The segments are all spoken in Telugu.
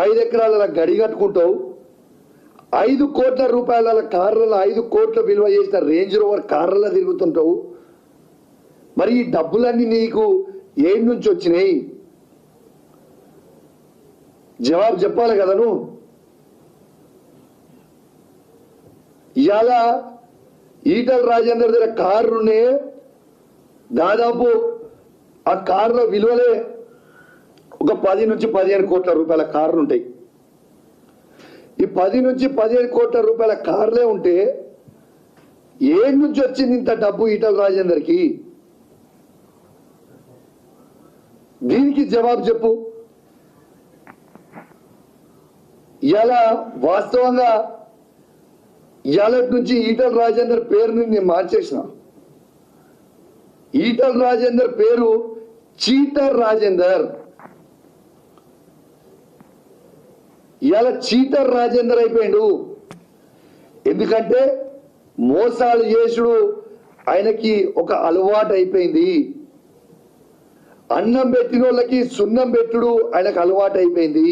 ఐదు ఎకరాల గడి కట్టుకుంటావు. ఐదు కోట్ల రూపాయల కార్లలో ఐదు కోట్ల విలువ చేసిన రేంజ్ రోవర్ కార్లలో తిరుగుతుంటావు. మరి ఈ డబ్బులన్నీ నీకు ఏం నుంచి వచ్చినాయి. జవాబు చెప్పాలి కదా నువ్వు? ఇవాళ ఈటల రాజేందర్ దగ్గర కారునే దాదాపు ఆ కారులో విలువలే ఒక పది నుంచి పదిహేను కోట్ల రూపాయల కార్లు ఉంటాయి. ఈ పది నుంచి పదిహేను కోట్ల రూపాయల కార్లే ఉంటే ఏం నుంచి వచ్చింది ఇంత డబ్బు ఈటల రాజేందర్కి? దీనికి జవాబు చెప్పు. ఇలా వాస్తవంగా ఇవాళ నుంచి ఈటల రాజేందర్ పేరుని నేను మార్చేసిన. ఈటల రాజేందర్ పేరు చీటర్ రాజేందర్. ఇవాళ చీటర్ రాజేందర్ అయిపోయాడు. ఎందుకంటే మోసాలు చేసుడు ఆయనకి ఒక అలవాటు అయిపోయింది. అన్నం పెట్టిన వాళ్ళకి సున్నం పెట్టుడు ఆయనకు అలవాటు అయిపోయింది.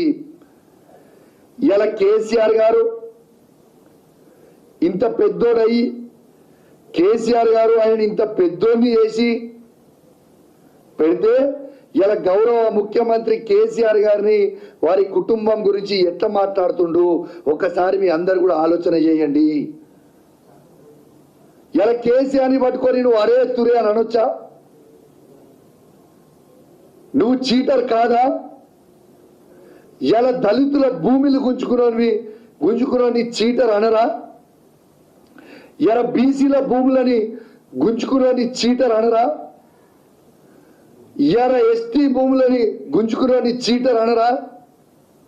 ఇలా కేసీఆర్ గారు ఇంత పెద్దోడయి కేసీఆర్ గారు ఆయన ఇంత పెద్దోడిని చేసి పెడితే ఇలా గౌరవ ముఖ్యమంత్రి కేసీఆర్ గారిని వారి కుటుంబం గురించి ఎట్లా మాట్లాడుతుండు? ఒక్కసారి మీ అందరు కూడా ఆలోచన చేయండి. ఇలా కేసీఆర్ని పట్టుకొని నువ్వు అరే తురే అని అనొచ్చా? నువ్వు చీటర్ కాదా? ఇలా దళితుల భూమిలు గుంజుకున్నవి గుంజుకున్నవి చీటర్ అనరా? ఇలా బీసీల భూములని గుంజుకున్నవి చీటర్ అనరా? ఇలా ఎస్టీ భూములని గుంజుకురాని చీటర్ అనరా?